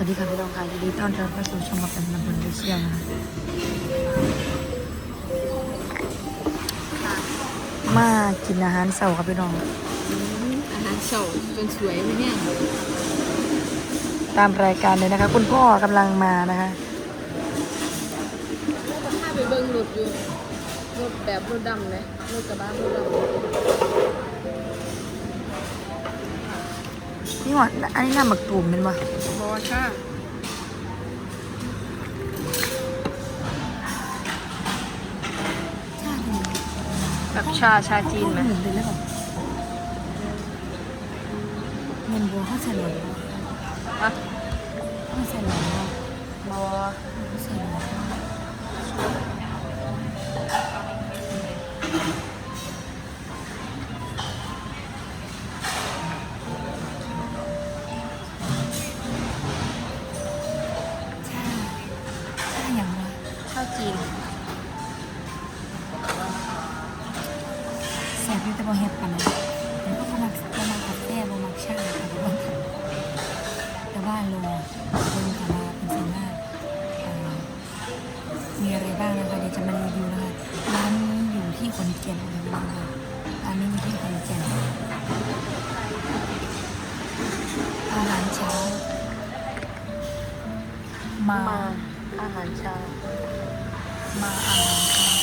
วัสดีค่ะพี่น้องค่ะยินดีต้อนรับเข้าสู่ช่องกับเป็นลำพูนดิเชียนะคะมากินอาหารเสาร์ครับพี่น้อง อาหารเช้าจนสวยไหมเนี่ย ตามรายการเลยนะคะ คุณพ่อกำลังมานะคะถ้าไปเบิ้งรถอยู่รถแบบรถดำเลยรถกระบะรถด นี่หว่าอันนี้น้ำหมักตูมเป็นปะำบอช่าชาจีนแบบชาชาจีนไหมเหมือนเลยแล้วแบบเงินบัวเขาใส่หลอดอะเขาใส่หลอดแล้วบอเขาใส่หลอด บอยู่แต่บ่เฮ็ดปานนั้นแต่ก็มักบ่มักกาแฟบ่มักชาค่ะบ่มักแต่ว่าโลเบิ่งค่ะว่าเป็นสิ่งว่าเอ่มีอะไรบ้างนะคะเดี๋ยวจะมารีวิวนะคะร้านนี้อยู่ที่ขอนแก่นนะคะร้านนี้อยู่ที่ขอนแก่นอาหารเช้า มามาอาหารเช้ามาอาหารเช้า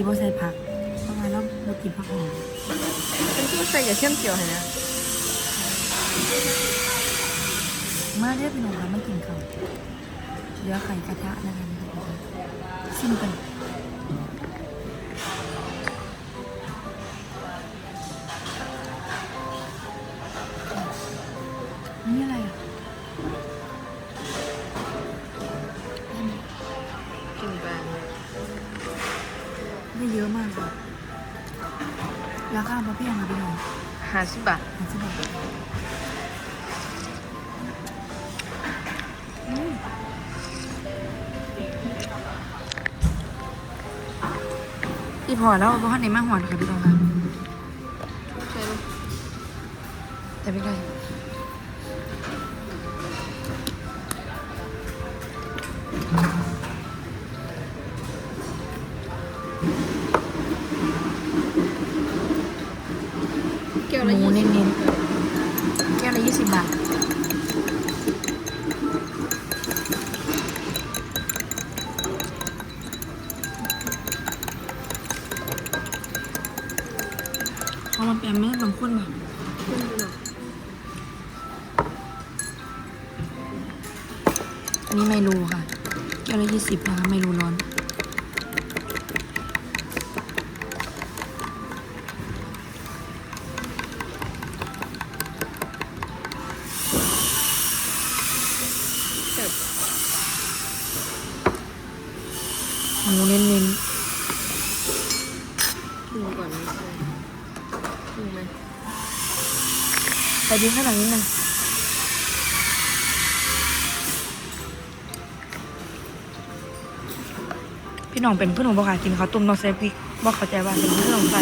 สิบ่ใส่ผักเพราะว่าเราเรากินผักหอมเป็นที่ใส่กับเทียมเจียวเห็นไหมมาเรียกพี่น้องค่ะมากินข้าวเหลือไข่กระทะนะคะนี่ค่ะซิมกันนี่ ราคาพอเพียงค่ะพี่น้องห้าสิบบาทห้าสิบบาทอืมอีพอแล้วเพราะว่าในมาหอนค่ะพี่น้องค่ะใช่ไหมแต่ไม่ได้แอันนี้ไมโลค่ะแก้วละยี่สิบนะคะไมโลร้อนเสิร์ฟหมูเน้นกินก่อนไหมกินไหมๆใส่ดีข้างหลังนิดนึง พี่น้องเป็นผู้หนุ่มบ่ค่ะกินข้าวต้มนอกใส่พริกบ่เข้าใจว่าเป็นผู้หนุ่มใส่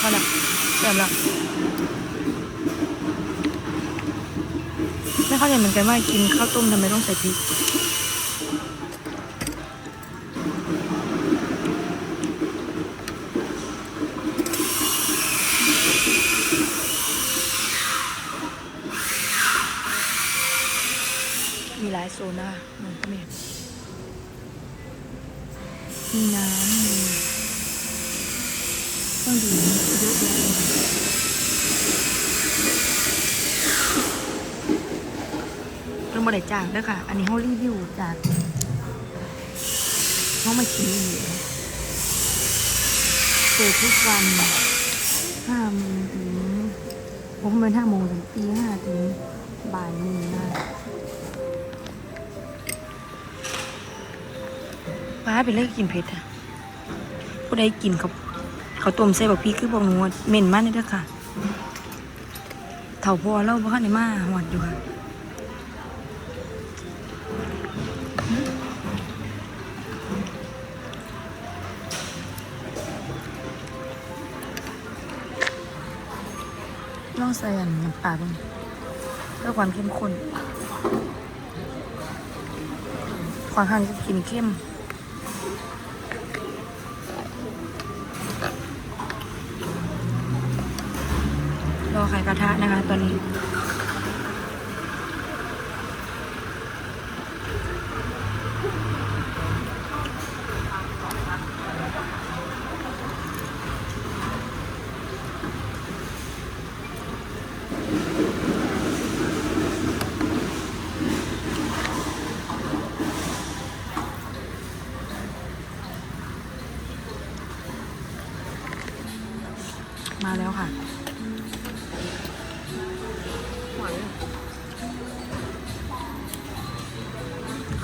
พอละเสร็จละไม่เข้าใจเหมือนกันว่ากินข้าวต้มทำไมต้องใส่พริก มีน้ำมีเครื่องดื่มเยอะแยะเลยเราบริจาคด้วยค่ะ อันนี้เขารีวิวจากเขามาชิมอยู่เปิดทุกวันห้าโมงถึงผมเป็นห้าโมงถึงตีห้าถึงบ่ายโมงนะ ป้าเป็นเรื่องกินเผ็ดอะผู้ใดกินเขาเขาต้มใส่บักพริกคือบอกหนูว่าเหม็นมากเลยเด้อค่ะเถ่าพอเล่าบ่คันได้มาหอดอยู่ค่ะลองใส่อันน้ำปลาบ้างเพื่อความเข้มข้นค่อนข้างจะกินเข้ม อไข่กระทะนะคะตัวนี้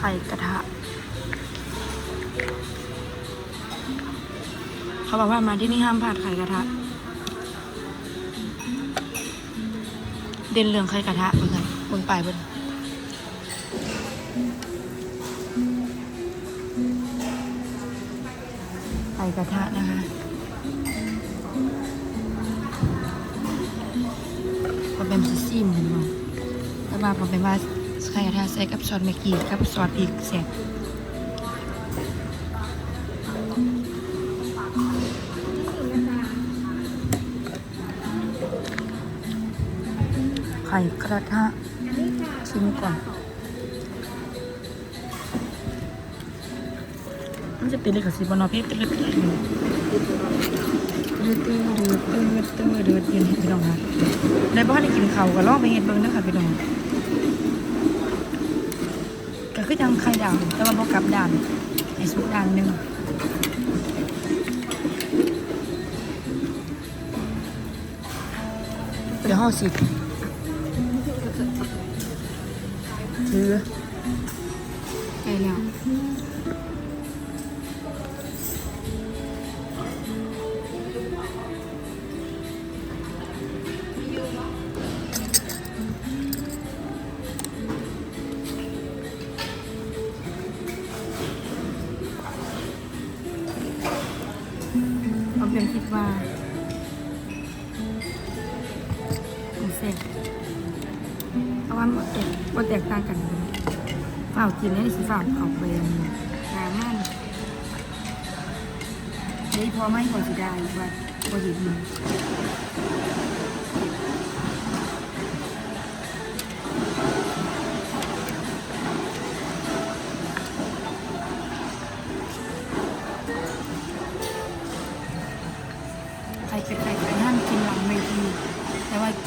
ข่กระทะ เขาบอกว่ามาที่นี่ห้ามพลาดไข่กระทะ เด่นเรื่องไข่กระทะเพื่อนคนไปเพื่อนไข่กระทะนะคะพอเป็นซีซีเหมือนกันแต่ว่าเป็นว่า ไข่กระทะใส่กับซอสเมกกี้กับซอสพริกแซ่บไข่กระทะชิมก่อน มันจะเป็นเลยกับสีบอนอเพชรตืดตืดตืดตืดตืดตืดตืดยืนพี่น้องค่ะในบ้านได้กินข้าวก็ลองไปเห็ดเบิ่งนะคะพี่น้องก็ คือจังไข่ดาวแต่ว่าบ่กลับด่านไอ้สุกด่านหนึ่งเดี๋ยวห้อสิถือ เป็นเสกเพราะว่ามันแตกมันแตกต่างกันเปล่ากินนี่สิเปล่าเขาไปอันนี้งานมันเฮ้ยพอไม่พอสิได้ว่าพอหยิบมัน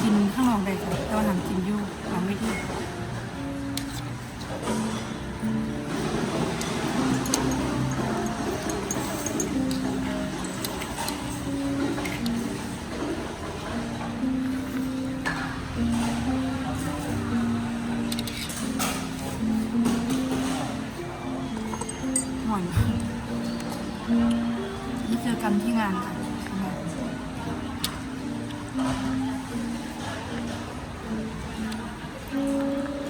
กินข้างนอกได้ค่ะแต่ว่าห้ามกินอยู่หลังเวทีหน่อยนี่เจอกันที่งานค่ะ